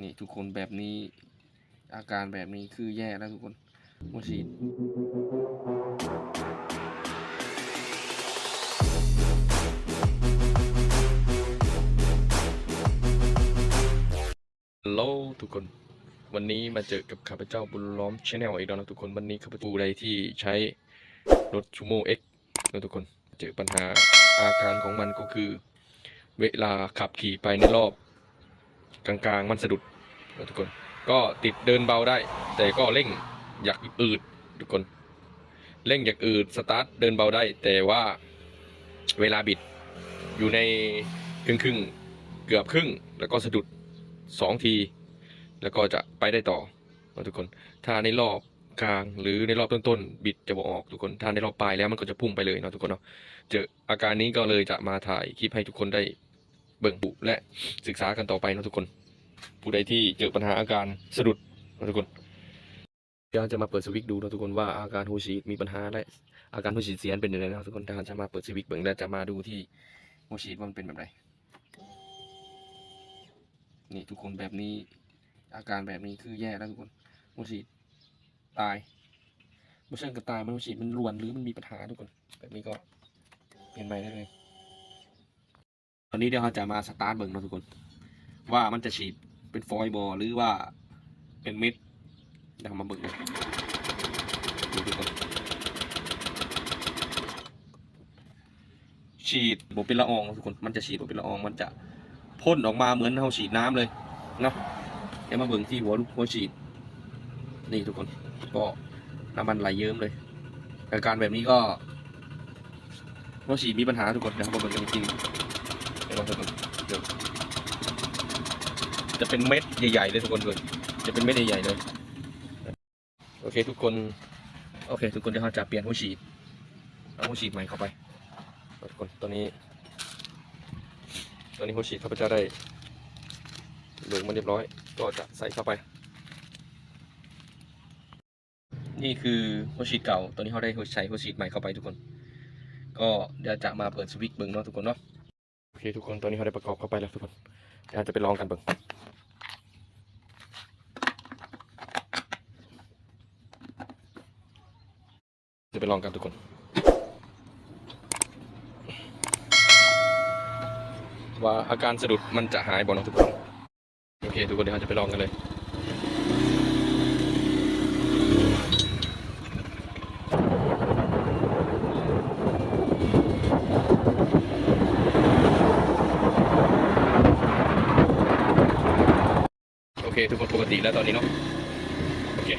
นี่ทุกคนแบบนี้อาการแบบนี้คือแย่แล้วทุกคนหัวฉีดฮัลโหลทุกคน วันนี้มาเจอกับข้าพเจ้าบุญล้อมชาแนลอีกแล้วนะทุกคน วันนี้ข้าพเจ้าใดที่ใช้รถชูโมเอ็กนะทุกคน เจอปัญหาอาการของมันก็คือ เวลาขับขี่ไปในรอบ กลางๆ มันสะดุด ทุกคนก็ติดเดินเบาได้ แต่ก็เร่งอยากอืดทุกคน เร่งอยากอืดสตาร์ทเดินเบาได้ แต่ว่าเวลาบิดอยู่ในครึ่งครึ่งเกือบครึ่ง แล้วก็สะดุดสองที แล้วก็จะไปได้ต่อทุกคน ถ้าในรอบกลางหรือในรอบต้นๆบิดจะบออกทุกคน ถ้าในรอบปลายแล้วมันก็จะพุ่งไปเลยเนาะทุกคนเนาะเจออาการนี้ก็เลยจะมาถ่ายคลิปให้ทุกคนได้เบิ่งบุและศึกษากันต่อไปเนาะทุกคน ผู้ใดที่เจอปัญหาอาการสะดุดนะทุกคนเดี๋ยวจะมาเปิดสวิตช์ดูนะทุกคนว่าอาการหูฉีดมีปัญหาและอาการหูฉีดเสียนเป็นยังไงนะทุกคนถ้าจะมาเปิดสวิตช์เบิ่งและจะมาดูที่หูฉีดว่ามันเป็นแบบไหนนี่ทุกคนแบบนี้อาการแบบนี้คือแย่แล้วทุกคนหูฉีดตายไม่ใช่กระตายมันหูฉีดมันรวนหรือมันมีปัญหาทุกคน แบบนี้ก็เปลี่ยนใหม่ได้เลยตอนนี้เดี๋ยวเราจะมาสตาร์ทเบิ่งนะทุกคน ว่ามันจะฉีด เป็นฟอยล์บอหรือว่าเป็นเม็ดเดี๋ยวมาเบิ่งกันดูทุกคนฉีดบเป็นละอองทุกคนมันจะฉีดบเป็นละอองมันจะพ่นออกมาเหมือนเราฉีดน้ำเลยเนาะเดี๋ยวมาเบิ่งที่หัวลูกหัวฉีด นี่ทุกคนก็น้ำมันไหลเยิ้มเลยอาการแบบนี้ก็หัวฉีดมีปัญหาทุกคนนะครับผมจริงๆเดี๋ยวลองดูเดี๋ยว จะเป็นเม็ดใหญ่ๆเลยทุกคนเลยจะเป็นเม็ดใหญ่ๆเลยโอเคทุกคนโอเคทุกคนเดี๋ยวเราจะเปลี่ยนหัวฉีดเอาหัวฉีดใหม่เข้าไปทุกคนตอนนี้ ตอนนี้หัวฉีดข้าพเจ้าได้หลงมาเรียบร้อย ก็จะใส่เข้าไป นี่คือหัวฉีดเก่าตอนนี้เขาได้ใช้หัวฉีดใหม่เข้าไปทุกคน ก็เดี๋ยวจะมาเปิดสวิตช์เบิ้งเนาะทุกคนเนาะโอเคทุกคนตอนนี้เขาได้ประกอบเข้าไปแล้วทุกคนเดี๋ยวจะไปลองกันเบิ้งจะ ไปลองกันทุกคนว่าอาการสะดุดมันจะหายบ่นทุกคน โอเค ทุกคนเดี๋ยวเราจะไปลองกันเลย โอเค ทุกคนปกติแล้วตอนนี้เนาะโอเค